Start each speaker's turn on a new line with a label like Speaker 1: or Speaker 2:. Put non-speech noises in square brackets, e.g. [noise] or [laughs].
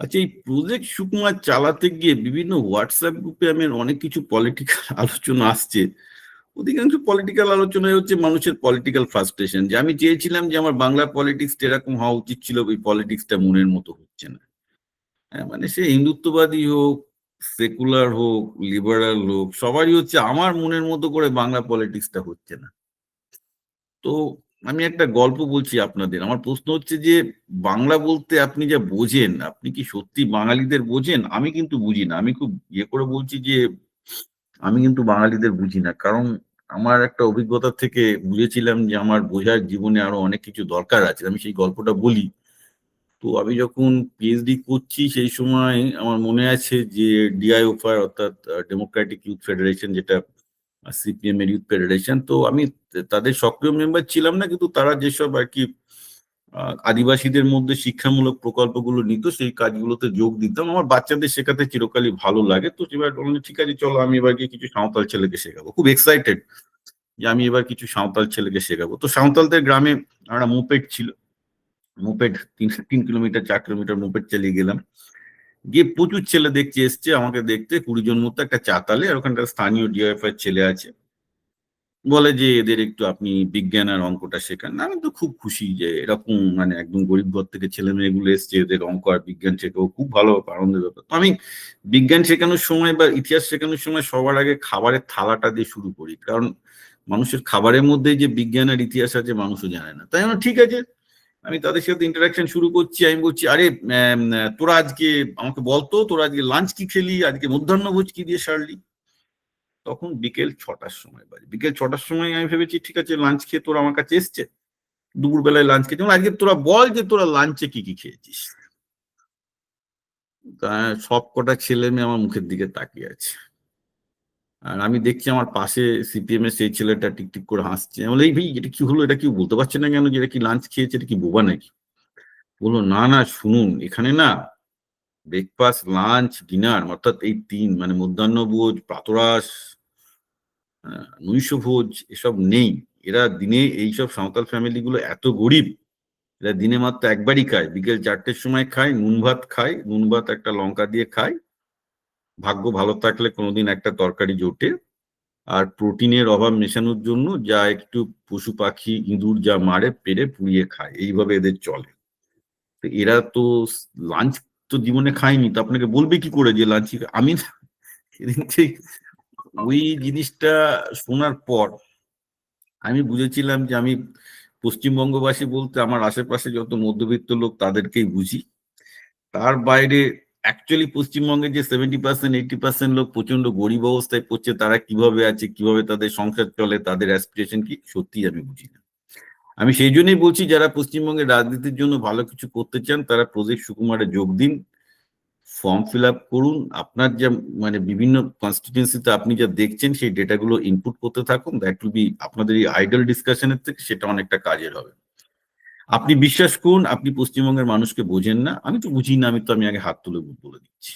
Speaker 1: আচ্ছা এই প্রজেক্ট সুকুমার চালাতে গিয়ে বিভিন্ন হোয়াটসঅ্যাপ গ্রুপে আমি অনেক কিছু পলিটিক্যাল [laughs] আলোচনা আসছে। অধিকাংশ পলিটিক্যাল আলোচনায় হচ্ছে মানুষের পলিটিক্যাল ফ্রাস্ট্রেশন যে আমি চেয়েছিলাম যে আমার বাংলা পলিটিক্স এরকম হওয়া উচিত ছিল ওই পলিটিক্সটা মনের মতো হচ্ছে না। হ্যাঁ, মানে সে হিন্দুত্ববাদী হোক সেকুলার হোক লিবারাল হোক সবারই হচ্ছে আমার মনের মতো করে বাংলা পলিটিক্সটা হচ্ছে না। তো আমি একটা গল্প বলছি আপনাদের। আমার প্রশ্ন হচ্ছে যে, বাংলা বলতে আপনি যা বোঝেন, আপনি কি সত্যি বাঙালিদের বোঝেন? আমি কিন্তু বুঝি না। আমি খুব ইয়ে করে বলছি যে, আমি কিন্তু বাঙালিদের বুঝি না। কারণ আমার একটা অভিজ্ঞতা থেকে বুঝেছিলাম যে, আমার বোঝার জীবনে আরও অনেক কিছু দরকার আছে। আমি সেই গল্পটা বলি। তো আমি যখন পিএইচডি করছি, সেই সময় আমার মনে আছে যে ডিআইওফার অর্থাৎ ডেমোক্রেটিক ইউথ ফেডারেশন যেটা সিপিএম এর ইউথ ফেডারেশন তো আমি তাদের সক্রিয় মেম্বার ছিলাম না, কিন্তু তারা যেসব আর কি আদিবাসীদের মধ্যে শিক্ষামূলক প্রকল্পগুলো নিত, সেই কাজগুলোতে যোগ দিতাম। আমার বাচ্চাদের শেখাতে চিরকালই ভালো লাগে। তো এবার ঠিক আছে, চলো আমি এবার গিয়ে কিছু সাঁওতাল ছেলেকে শেখাবো। খুব এক্সাইটেড যে আমি এবার কিছু সাঁওতাল ছেলেকে শেখাবো। তো সাঁওতালদের গ্রামে একটা মোপেড ছিল, মোপেড তিন তিন কিলোমিটার, চার কিলোমিটার মোপেড চালিয়ে গেলাম। গিয়ে প্রচুর ছেলে দেখছে, এসছে আমাকে দেখতে, কুড়ি জন মতো একটা চাতালে, আর ওখানটা স্থানীয় ডিএফআই ছেলে আছে। বলে যে এদের একটু আপনি বিজ্ঞান আর অঙ্কটা শেখান। আমি তো খুব খুশি যে এরকম মানে একদম গরিব ঘর থেকে ছেলে মেয়েগুলো এসছে, এদের অঙ্ক আর বিজ্ঞান শেখাও খুব ভালো আনন্দের ব্যাপার। তো আমি বিজ্ঞান শেখানোর সময় বা ইতিহাস শেখানোর সময় সবার আগে খাবারের থালাটা দিয়ে শুরু করি। কারণ মানুষের খাবারের মধ্যে যে বিজ্ঞান আর ইতিহাস আছে, মানুষও জানে না। তাই ঠিক আছে আমি তাদের সাথে ইন্টারাকশন শুরু করছি, আমি বলছি, আরে তোরা আজকে আমাকে বলতো তোরা আজকে লাঞ্চ কি খেলি? আজকে মধ্যাহ্ন ভোজ কি দিয়ে সারলি? তখন বিকেল ছটার সময় বাজে। বিকেল ছটার সময় আমি ভেবেছি, ঠিক আছে লাঞ্চ খেয়ে তোরা আমার কাছে এসছে। দুপুর বেলায় লাঞ্চ খেয়েছি আজকে তোরা বল যে তোরা লাঞ্চে কি কি খেয়েছিস? সব কটা ছেলে মেয়ে আমার মুখের দিকে তাকিয়ে আছে। আর আমি দেখছি আমার পাশে সিপিএম এর সেই ছেলেটা টিকটিক করে হাসছে। বলে, এই ভাই, এটা কি হলো? এটা কি বলতে পারছে না কেন যে এটা কি লাঞ্চ খেয়েছে? এটা কি বোবা নাকি? বলল, না না, শুনুন, এখানে না ব্রেকফাস্ট লাঞ্চ ডিনার অর্থাৎ এই তিন মানে মধ্যাহ্নভোজ প্রাতরাস নৈশ ভোজ, এসব নেই। এরা দিনে এইসব সাঁওতাল ফ্যামিলি গুলো এত গরিব, এরা দিনে মাত্র একবারই খায়। বিকেল চারটের সময় খায়, নুন ভাত খায়, নুন ভাত একটা লঙ্কা দিয়ে খায় ভাগ্য ভালো থাকলে কোনোদিন একটা তরকারি জোটে। আর প্রোটিনের অভাব মেশানোর জন্য যা একটু পশু পাখি, ইঁদুর যা মারে, পেরে পুড়িয়ে খায়। এইভাবে এদের চলে। তো এরা তো লাঞ্চ তো জীবনে খায়নি। তো আপনাকে বলবে কি করে যে লাঞ্চ আমি সেদিন ওই জিনিসটা শোনার পর আমি বুঝেছিলাম যে আমি পশ্চিমবঙ্গবাসী বলতে আমার আশেপাশে যত মধ্যবিত্ত লোক তাদেরকেই বুঝি। তার বাইরে অ্যাকচুয়ালি পশ্চিমবঙ্গে যে সেভেন্টি পার্সেন্ট এইটি পার্সেন্ট লোক প্রচণ্ড গরিব অবস্থায় পড়ছে, তারা কীভাবে আছে, কীভাবে তাদের সংসার চলে, তাদের অ্যাসপিরেশন কি সত্যি আমি বুঝি না। আমি সেই জন্যই বলছি, যারা পশ্চিমবঙ্গের রাজনীতির জন্য ভালো কিছু করতে চান, তারা প্রজেক্ট সুকুমারে যোগ দিন ফর্ম ফিল আপ করুন, আপনার যা মানে বিভিন্ন কনস্টিটিউন্সিতে আপনি যা দেখছেন, সেই ডেটাগুলো ইনপুট করতে থাকুন দ্যাট উইল বি আপনাদের এই আইডল ডিসকাশনের থেকে সেটা অনেকটা কাজের হবে। আপনি বিশ্বাস করুন, আপনি পশ্চিমবঙ্গের মানুষকে বোঝেন না। আমি তো বুঝি না আমি তো, আমি আগে হাত তুলে বলে দিচ্ছি।